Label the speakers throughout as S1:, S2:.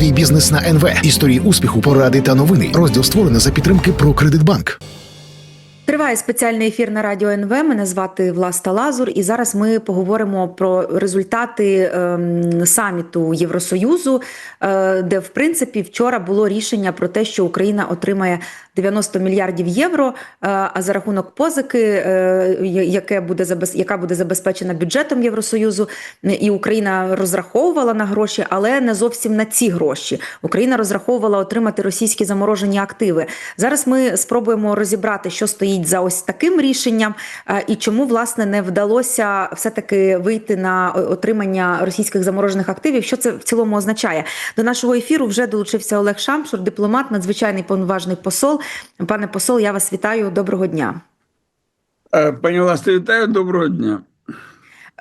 S1: Свій бізнес на НВ. Історії успіху, поради та новини. Розділ створено за підтримки про Кредитбанк.
S2: Триває спеціальний ефір на радіо НВ. Мене звати Власта Лазур, і зараз ми поговоримо про результати ем, саміту Євросоюзу, е, де в принципі вчора було рішення про те, що Україна отримає 90 мільярдів євро. е, а за рахунок позики, е, яке буде яка буде забезпечена бюджетом Євросоюзу, і Україна розраховувала на гроші, але не зовсім на ці гроші. Україна розраховувала отримати російські заморожені активи. Зараз ми спробуємо розібрати, що стоїть за ось таким рішенням, е, і чому власне не вдалося все таки вийти на отримання російських заморожених активів. Що це в цілому означає? До нашого ефіру вже долучився Олег Шамшур, дипломат, надзвичайний повноважний посол. Пане посол, я вас вітаю. Доброго дня.
S3: Е, Пані Власне, вітаю, доброго дня.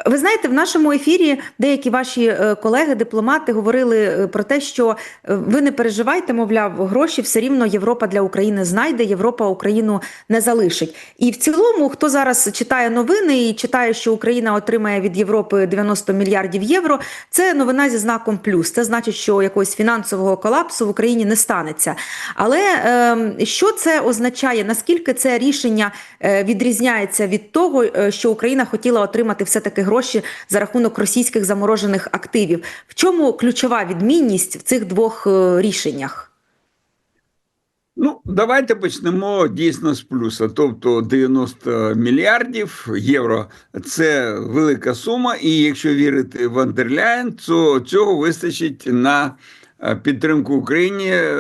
S2: Ви знаєте, в нашому ефірі деякі ваші е, колеги, дипломати, говорили е, про те, що е, ви не переживайте, мовляв, гроші все рівно Європа для України знайде, Європа Україну не залишить. І в цілому, хто зараз читає новини і читає, що Україна отримає від Європи 90 мільярдів євро, це новина зі знаком плюс. Це значить, що якогось фінансового колапсу в Україні не станеться. Але е, що це означає? Наскільки це рішення відрізняється від того, що Україна хотіла отримати все таки гроші за рахунок російських заморожених активів? В чому ключова відмінність в цих двох е, рішеннях?
S3: Ну, давайте почнемо дійсно з плюса. Тобто 90 мільярдів євро це велика сума, і якщо вірити в Андерляєн, то цього вистачить на е, підтримку Україні е,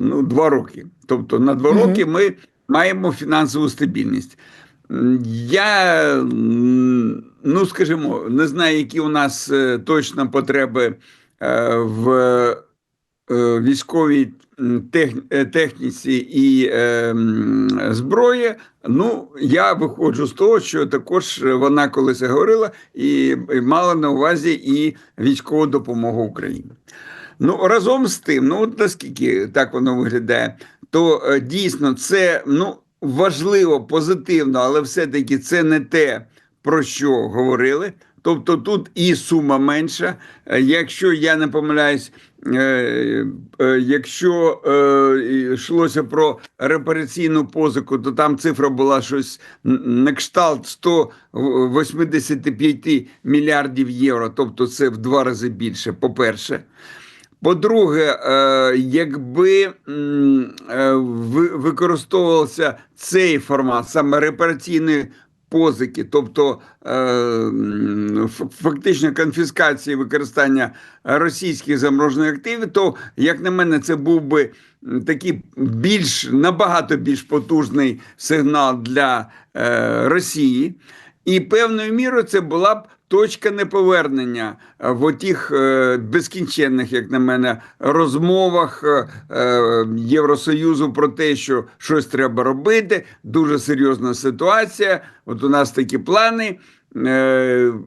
S3: ну, два роки. Тобто на два
S2: Мгм.
S3: роки ми маємо фінансову стабільність. Я, ну скажімо, не знаю, які у нас е, точно потреби е, в е, військовій техніці і зброї. Ну, я виходжу з того, що також вона колись говорила і, мала на увазі і військову допомогу Україні. Ну, разом з тим, ну от наскільки так воно виглядає, то дійсно це ну, важливо, позитивно, але все-таки це не те, про що говорили. Тобто тут і сума менша. Е, Якщо я не помиляюсь, е, е, якщо йшлося про репараційну позику, то там цифра була щось на кшталт 185 мільярдів євро. Тобто це в два рази більше, по-перше. По-друге, е, якби е, ви- використовувався цей формат, саме репараційної позики, тобто е, фактично конфіскації використання російських заморожених активів, то, як на мене, це був би такий більш набагато більш потужний сигнал для Росії. І певною мірою це була б точка неповернення е, в отіх е, безкінченних, як на мене, розмовах е, Євросоюзу про те, що щось треба робити. Дуже серйозна ситуація. От у нас такі плани.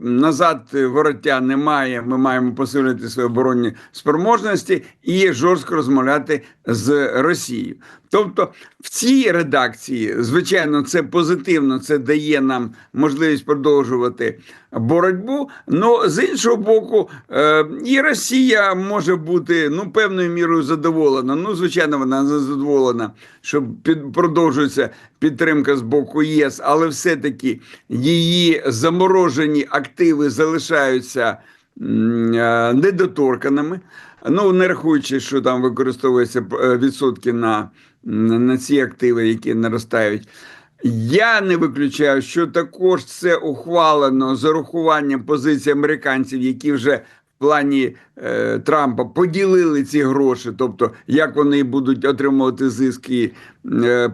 S3: Назад вороття немає. Ми маємо посилити свої оборонні спроможності і жорстко розмовляти з Росією. Тобто, в цій редакції, звичайно, це позитивно, це дає нам можливість продовжувати боротьбу. Ну з іншого боку, е, і Росія може бути ну певною мірою задоволена. Ну, звичайно, вона не задоволена, що під продовжується підтримка з боку ЄС, але все-таки її заморожені активи залишаються е, недоторканими. Ну, не рахуючи, що там використовуються е, відсотки на, на ці активи, які наростають. Я не виключаю, що також це ухвалено з урахуванням позиції американців, які вже плані е, Трампа поділили ці гроші, тобто як вони будуть отримувати зиски, е,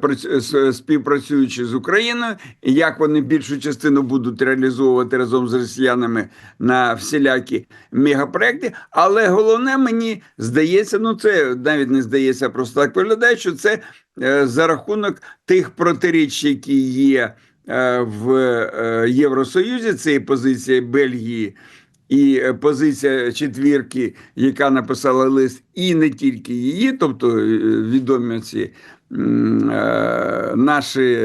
S3: співпрацюючи з Україною, і як вони більшу частину будуть реалізовувати разом з росіянами на всілякі мегапроекти. Але головне мені здається, ну це навіть не здається, просто так виглядає, що це е, за рахунок тих протиріч, які є е, в е, Євросоюзі, це і позиція Бельгії. І е, позиція четвірки, яка написала лист, і не тільки її, тобто е, відомі ці е, наші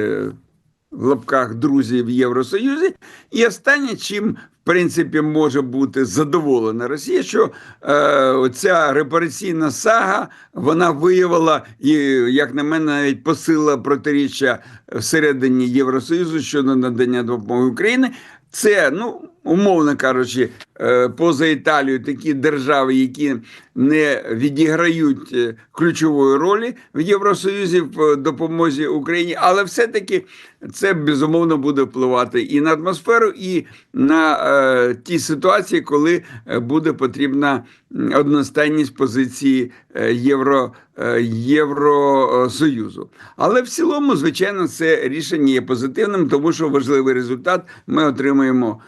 S3: в лапках друзі в Євросоюзі. І останнє, чим в принципі може бути задоволена Росія, що ця репараційна сага вона виявила і, як на мене, навіть посилила протиріччя всередині Євросоюзу щодо надання допомоги Україні. Це, ну, умовно кажучи, е, поза Італією такі держави, які не відіграють е, ключової ролі в Євросоюзі в е, допомозі Україні, але все-таки це безумовно буде впливати і на атмосферу, і на ті ситуації, коли буде потрібна одностайність позиції Євро, Євросоюзу. Але в цілому, звичайно, це рішення є позитивним, тому що важливий результат ми отримуємо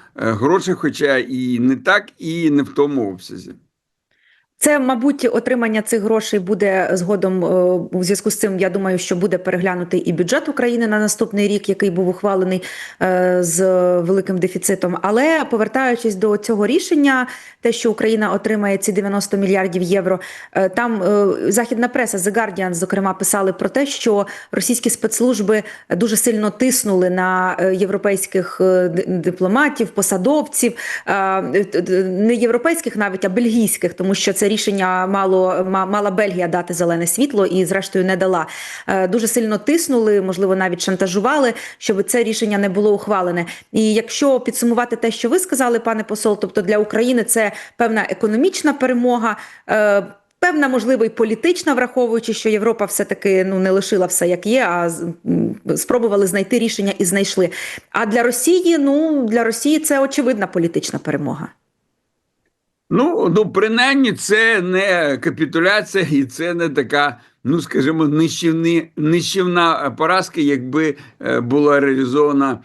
S3: гроші, хоча і не так, і не в тому обсязі.
S2: Це, мабуть, отримання цих грошей буде згодом е, у зв'язку з цим. Я думаю, що буде переглянутий і бюджет України на наступний рік, який був ухвалений е, з великим дефіцитом. Але повертаючись до цього рішення, те, що Україна отримає ці 90 мільярдів євро, е, там західна преса The Guardian, зокрема, писали про те, що російські спецслужби дуже сильно тиснули на європейських дипломатів, посадовців, не європейських навіть, а бельгійських, тому що це рішення мало мала Бельгія дати зелене світло і, зрештою, не дала. Е, Дуже сильно тиснули, можливо, навіть шантажували, щоб це рішення не було ухвалене. І якщо підсумувати те, що ви сказали, пане посол, тобто для України це певна економічна перемога. е, Певна, можливо, і політична, враховуючи, що Європа все-таки ну не лишила все як є, а спробували знайти рішення і знайшли. А для Росії, ну для Росії це очевидна політична перемога.
S3: Ну, ну, принаймні, це не капітуляція, і це не така, ну скажімо, нищівні, нищівна поразка, якби е, була реалізована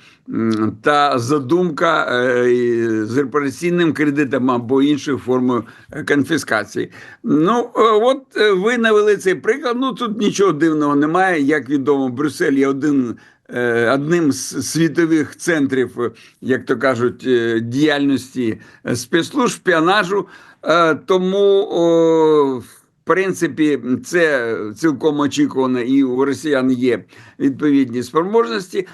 S3: та задумка е, з репараційним кредитом або іншою формою е, конфіскації. Ну, от ви навели цей приклад. Ну тут нічого дивного немає. Як відомо, Брюссель є один. Е, Одним з світових центрів, е, як то кажуть, е, діяльності спецслужб, шпіонажу. Тому, в принципі, це цілком очікувано, і у росіян є відповідні спроможності.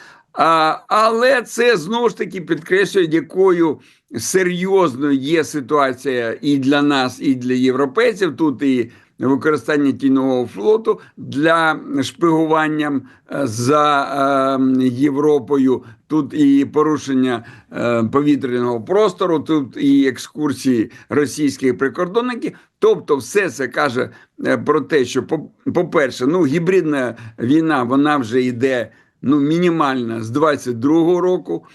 S3: Але це знову ж таки підкреслює, якою серйозною є ситуація і для нас, і для європейців. Тут і використання тіньового флоту для шпигування е, за е, Європою. Тут і порушення е, повітряного простору, тут і екскурсії російських прикордонників. Тобто, все це каже про те, що по- по-перше, ну гібридна війна вона вже йде ну мінімальна з 22-го року.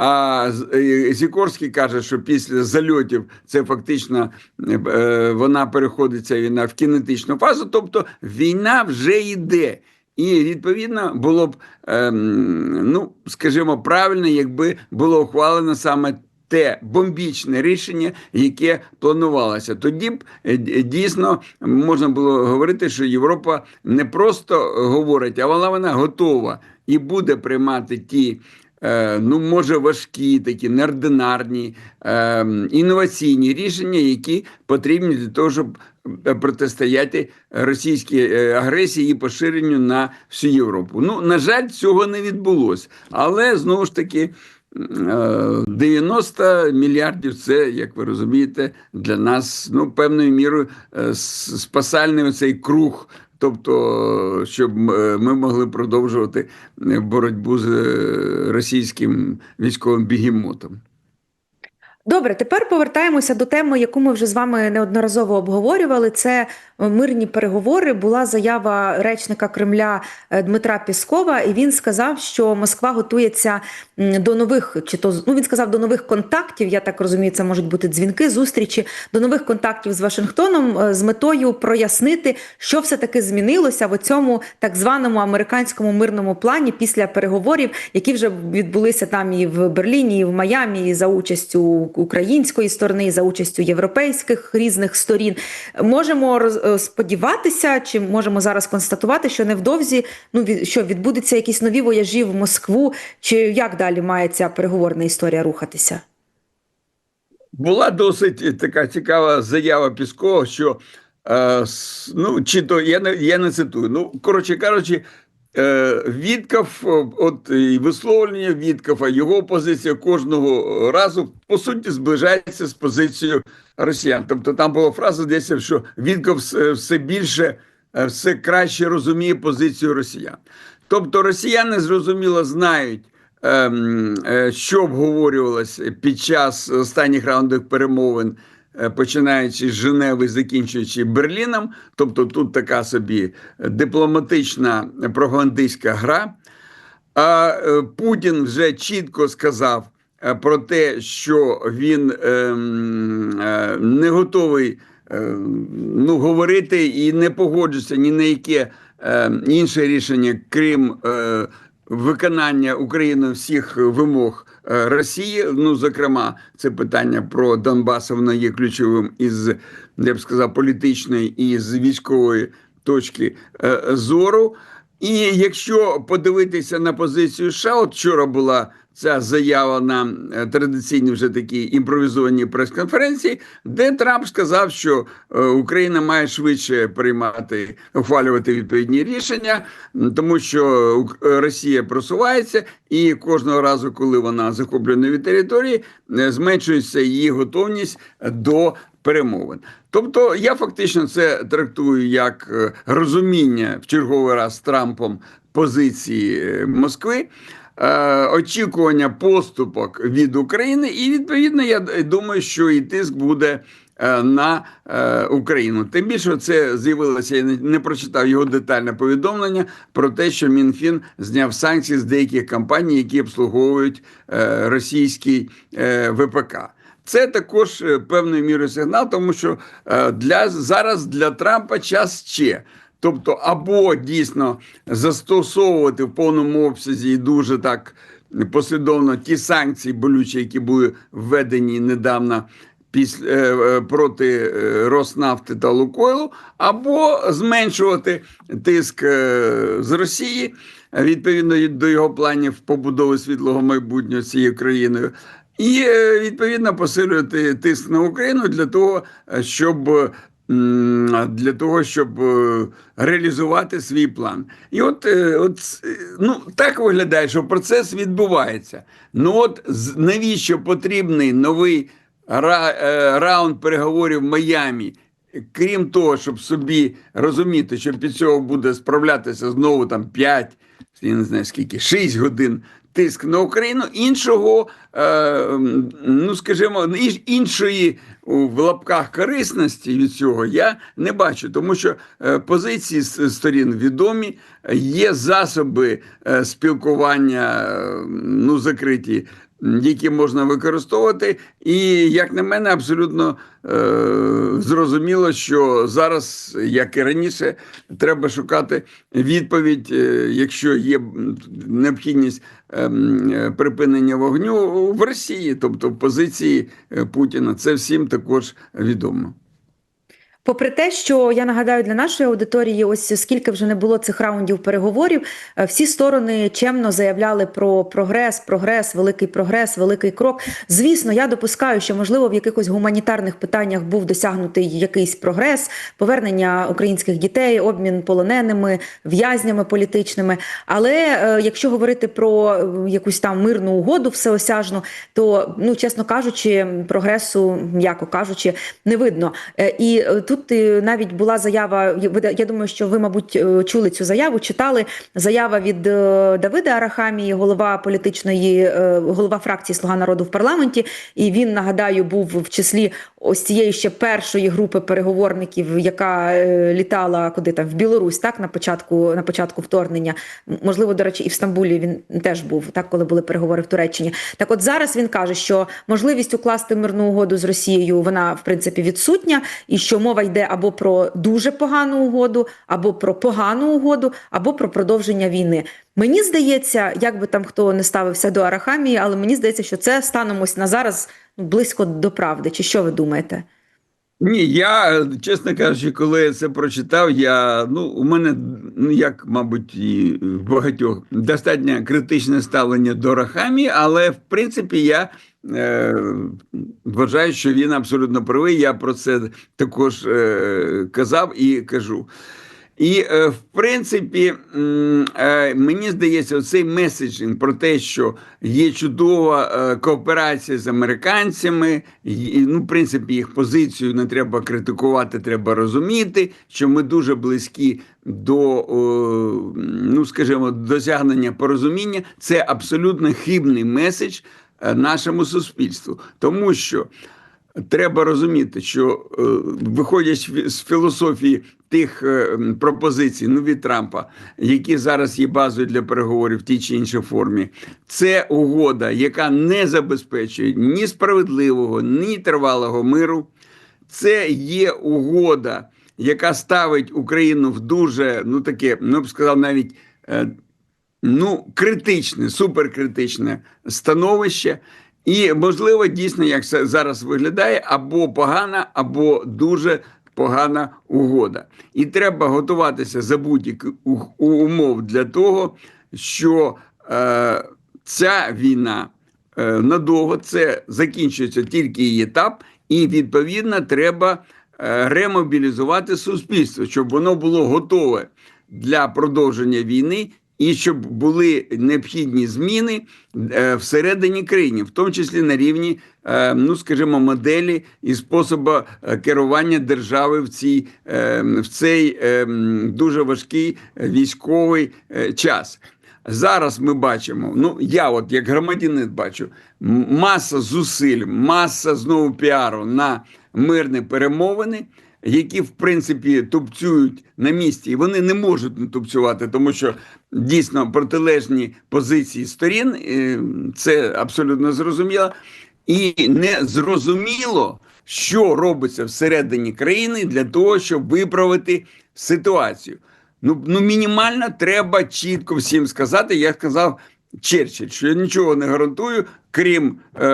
S3: А е, каже, що після зальотів це фактично е, е, вона переходить ця війна в кінетичну фазу, тобто війна вже йде. І відповідно було б, ем, ну скажімо, правильно, якби було ухвалено саме те бомбічне рішення, яке планувалося. Тоді б дійсно можна було говорити, що Європа не просто говорить, а вона вона готова і буде приймати ті. Е, Ну, може, важкі, такі неординарні, е, інноваційні рішення, які потрібні для того, щоб е, протистояти російській агресії і поширенню на всю Європу. Ну, на жаль, цього не відбулося. Але знову ж таки, е, 90 мільярдів це, як ви розумієте, для нас ну, певною мірою спасальний оцей круг. Тобто, щоб е, ми могли продовжувати е, боротьбу з е, російським військовим бігемотом.
S2: Добре, тепер повертаємося до теми, яку ми вже з вами неодноразово обговорювали. Це мирні переговори. Була заява речника Кремля е, Дмитра Піскова, і він сказав, що Москва готується до нових, чи то ну він сказав до нових контактів. Я так розумію, це можуть бути дзвінки, зустрічі до нових контактів з Вашингтоном е, з метою прояснити, що все таки змінилося в цьому так званому американському мирному плані після переговорів, які вже відбулися там і в Берліні, і в Майамі, і за участю української сторони, і за участю європейських різних сторін. Можемо роз- е, сподіватися, чи можемо зараз констатувати, що невдовзі ну що відбудуться якісь нові вояжі в Москву, чи як далі має ця переговорна історія рухатися?
S3: Була досить така цікава заява Піскова, що е, ну, чи то я не, я не цитую. Ну, коротше кажучи, е, Вітков, е, от і висловлення Віткова, його позиція кожного разу по суті зближається з позицією росіян. Тобто там була фраза десь, що Вітков все, більше, е, все краще розуміє позицію росіян. Тобто росіяни зрозуміло знають. ем, Що обговорювалось під час останніх раундів перемовин, починаючи з Женеви, закінчуючи Берліном, тобто тут така собі дипломатична пропагандистська гра. А е, Путін вже чітко сказав е, про те, що він ем, е, не готовий е, ну, говорити і не погоджується ні на яке е, інше рішення, крім е, виконання Україною всіх вимог е, Росії. Ну, зокрема, це питання про Донбас, воно є ключовим із, я б сказав, політичної і з військової точки е, зору. І якщо подивитися на позицію США, от вчора була ця заява на е, традиційній вже такій імпровізованій прес-конференції, де Трамп сказав, що е, Україна має швидше приймати ухвалювати відповідні рішення, тому що е, Росія просувається, і кожного разу, коли вона захоплює нові території, зменшується її готовність до перемовин. Тобто я фактично це трактую як розуміння в черговий раз Трампом позиції Москви. Е, Очікування поступок від України, і відповідно я думаю, що і тиск буде е, на е, Україну. Тим більше це з'явилося. Я не, не прочитав його детальне повідомлення про те, що МінФін зняв санкції з деяких компаній, які обслуговують е, російський е, ВПК. Це також е, певною мірою сигнал, тому що е, для зараз для Трампа час ще. Тобто, або дійсно застосовувати в повному обсязі і дуже так послідовно ті санкції болючі, які були введені недавно після е, е, проти е, Роснафти та Лукойлу, або зменшувати тиск з Росії відповідно до його планів побудови світлого майбутнього цією країною. І відповідно посилювати тиск на Україну для того, щоб для того, щоб е, реалізувати свій план. І от, е, от е, ну, так виглядає, що процес відбувається. Ну от навіщо потрібний новий ра, раунд переговорів в Майамі? Крім того, щоб собі розуміти, що під цього буде справлятися знову там 5, я не знаю скільки, 6 годин тиск на Україну, іншого, е, ну скажімо, іншої в лапках корисності від цього я не бачу, тому що е, позиції сторін відомі, є засоби е, спілкування, е, ну закриті. Які можна використовувати, і як на мене, абсолютно е, зрозуміло, що зараз, як і раніше, треба шукати відповідь, е, якщо є необхідність ем, е, припинення вогню в Росії, тобто в позиції е, Путіна. Це всім також відомо.
S2: Попри те, що я нагадаю для нашої аудиторії, ось скільки вже не було цих раундів переговорів, е, всі сторони чемно заявляли про прогрес, прогрес, великий прогрес, великий крок. Звісно, я допускаю, що можливо в якихось гуманітарних питаннях був досягнутий якийсь прогрес, повернення українських дітей, обмін полоненими, в'язнями політичними. Але е, якщо говорити про е, якусь там мирну угоду всеосяжну, то ну чесно кажучи, прогресу, м'яко кажучи, не видно. І е, тут е, навіть була заява. Я думаю, що ви, мабуть, е, чули цю заяву, читали заява від е, Давида Арахамії, голова політичної голова фракції Слуга народу в парламенті. І він нагадаю був в числі ось цієї ще першої групи переговорників, яка літала куди там в Білорусь, так на початку на початку вторгнення. Можливо, до речі, і в Стамбулі він теж був так, коли були переговори в Туреччині. Так, от зараз він каже, що можливість укласти мирну угоду з Росією вона в принципі відсутня, і що мова йде або про дуже погану угоду, або про погану угоду, або про продовження війни. Мені здається, як би там хто не ставився до Арахамії, але мені здається, що це станом ось на зараз ну, близько до правди. Чи що ви думаєте?
S3: Ні, я, чесно кажучи, коли я це прочитав, я ну у мене, ну як, мабуть, і багатьох достатньо критичне ставлення до Рахамі, але в принципі я е, вважаю, що він абсолютно правий. Я про це також е, казав і кажу. І, е, в принципі, е, мені здається, цей меседжинг про те, що є чудова е, кооперація з американцями, і, ну, в принципі, їх позицію не треба критикувати, треба розуміти, що ми дуже близькі до, ну, скажімо, досягнення порозуміння. Це абсолютно хибний меседж нашому суспільству, тому що. Треба розуміти, що е, виходячи з філософії тих е, пропозицій, ну від Трампа, які зараз є базою для переговорів в тій чи іншій формі, це угода, яка не забезпечує ні справедливого, ні тривалого миру. Це є угода, яка ставить Україну в дуже, ну таке, ну б сказав, навіть. е, ну, критичне, суперкритичне становище. І, можливо, дійсно, як це зараз виглядає, або погана, або дуже погана угода. І треба готуватися за будь-які у- умов для того, що е, ця війна е, надовго це закінчується тільки її етап, і відповідно треба е, ремобілізувати суспільство, щоб воно було готове для продовження війни. І щоб були необхідні зміни е, всередині країни, в тому числі на рівні, е, ну скажімо, моделі і способу е, керування держави в цій в цей дуже важкий військовий час. Зараз ми бачимо, ну я, от як громадянин, бачу маса зусиль, маса знову піару на мирні перемовини, які в принципі тупцюють на місці, і вони не можуть не тупцювати, тому що дійсно протилежні позиції сторін, е, це абсолютно зрозуміло. І не зрозуміло, що робиться всередині країни для того, щоб виправити ситуацію. Ну, ну мінімально треба чітко всім сказати, як сказав Черчилль, що я нічого не гарантую, крім е,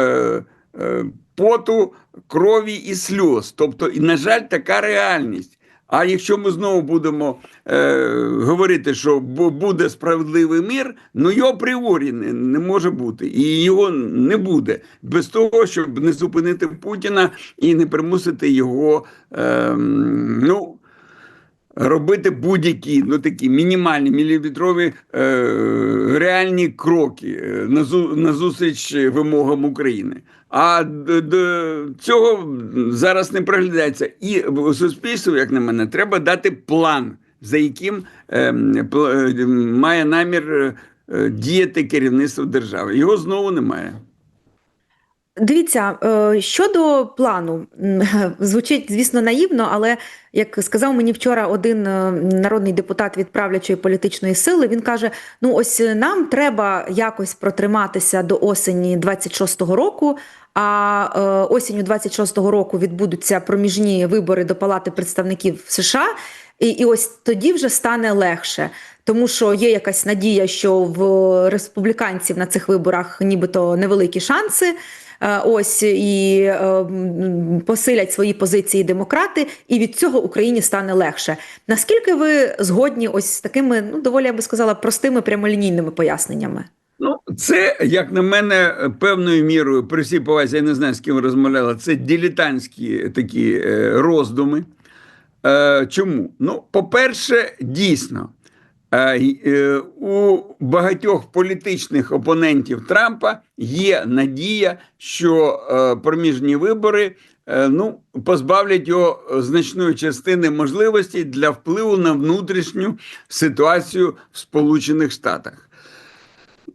S3: е, поту, крові і сльоз. Тобто, і, на жаль, така реальність. А якщо ми знову будемо е, говорити, що буде справедливий мир, ну його апріорі не, не може бути, і його не буде без того, щоб не зупинити Путіна і не примусити його. Е, ну, робити будь-які ну такі мінімальні міліметрові е, реальні кроки е, назу, назустріч вимогам України. А д, д, цього зараз не проглядається. І суспільству, як на мене, треба дати план, за яким е, пл- е, має намір е, діяти керівництво держави. Його знову немає.
S2: Дивіться, е, щодо плану, звучить, звісно, наївно, але як сказав мені вчора один е, народний депутат від правлячої політичної сили, він каже: ну ось нам треба якось протриматися до осені 26-го року. А е, осінню 26-го року відбудуться проміжні вибори до Палати представників США, і, і ось тоді вже стане легше. Тому що є якась надія, що в республіканців на цих виборах нібито невеликі шанси. Е, Ось і е, посилять свої позиції демократи, і від цього Україні стане легше. Наскільки ви згодні ось з такими, ну доволі я би сказала, простими прямолінійними поясненнями?
S3: Ну, це, як на мене, певною мірою, при всій повазі, я не знаю, з ким ви розмовляли, це дилетантські такі е, роздуми. Чому? Ну, по-перше, дійсно, у багатьох політичних опонентів Трампа є надія, що е, проміжні вибори е, ну, позбавлять його значної частини можливостей для впливу на внутрішню ситуацію в Сполучених Штатах.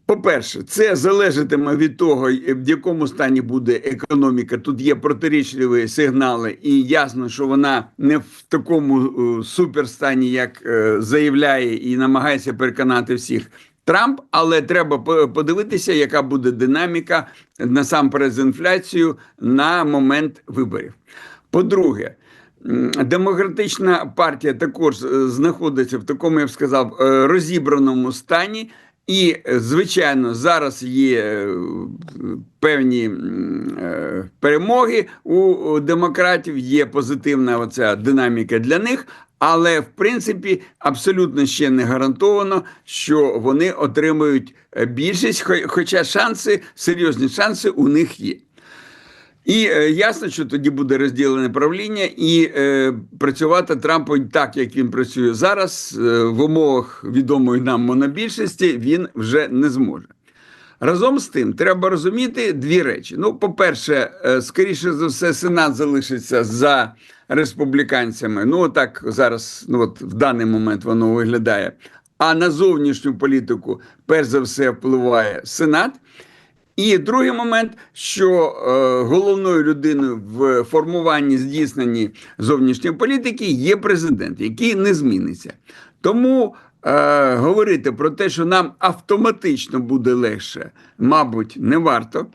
S3: По-перше, це залежатиме від того, в якому стані буде економіка. Тут є протирічливі сигнали, і ясно, що вона не в такому е, суперстані, як е, заявляє і намагається переконати всіх Трамп. Але треба подивитися, яка буде динаміка насамперед з інфляцією на момент виборів. По-друге, демократична партія також е, знаходиться в такому, я б сказав, розібраному стані. І, е, звичайно, зараз є е, певні е, перемоги у демократів, є позитивна оця динаміка для них, але в принципі абсолютно ще не гарантовано, що вони отримають е, більшість, хоча шанси, серйозні шанси у них є. І е, ясно, що тоді буде розділене правління, і е, працювати Трампу так, як він працює зараз, е, в умовах відомої нам монобільшості, він вже не зможе. Разом з тим, треба розуміти дві речі. Ну, по-перше, е, скоріше за все, Сенат залишиться за республіканцями. Ну, так зараз, ну от в даний момент воно виглядає. А на зовнішню політику, перш за все, впливає Сенат. І другий момент, що е, головною людиною в формуванні здійсненні зовнішньої політики є президент, який не зміниться. Тому е, говорити про те, що нам автоматично буде легше, мабуть, не варто.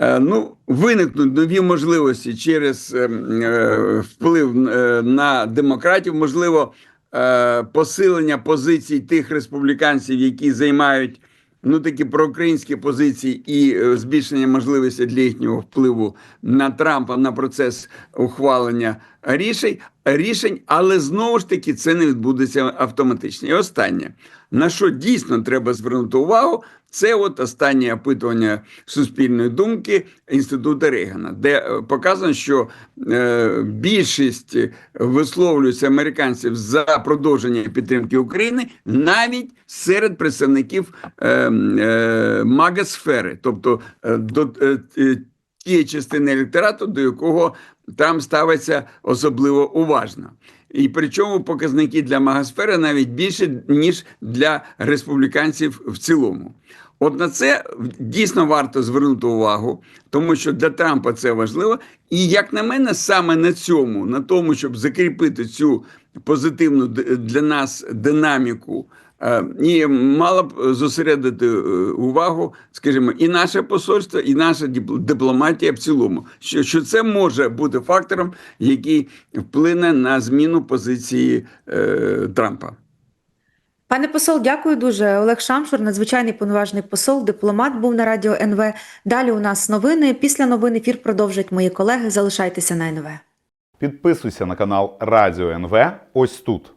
S3: Е, Ну, виникнуть нові можливості через е, е, вплив е, на демократів, можливо, е, посилення позицій тих республіканців, які займають ну такі проукраїнські позиції і е, збільшення можливості для їхнього впливу на Трампа на процес ухвалення рішень, рішень, але знову ж таки це не відбудеться автоматично. І останнє, на що дійсно треба звернути увагу, це от останнє опитування суспільної думки інституту Рейгана, де е, показано, що е, більшість висловлюється американців за продовження підтримки України навіть серед представників е, е, магосфери, тобто е, до е, е, тієї частини електорату, до якого Трамп ставиться особливо уважно. І причому показники для магасфери навіть більше, ніж для республіканців в цілому. От на це дійсно варто звернути увагу, тому що для Трампа це важливо. І як на мене, саме на цьому, на тому, щоб закріпити цю позитивну для нас динаміку, і мало б зосередити е, увагу, скажімо, і наше посольство, і наша дипломатія в цілому, що, що це може бути фактором, який вплине на зміну позиції е, Трампа.
S2: Пане посол, дякую дуже. Олег Шамшур, надзвичайний повноважний посол, дипломат був на радіо НВ. Далі у нас новини. Після новин ефір продовжать мої колеги. Залишайтеся на НВ.
S4: Підписуйся на канал Радіо НВ ось тут.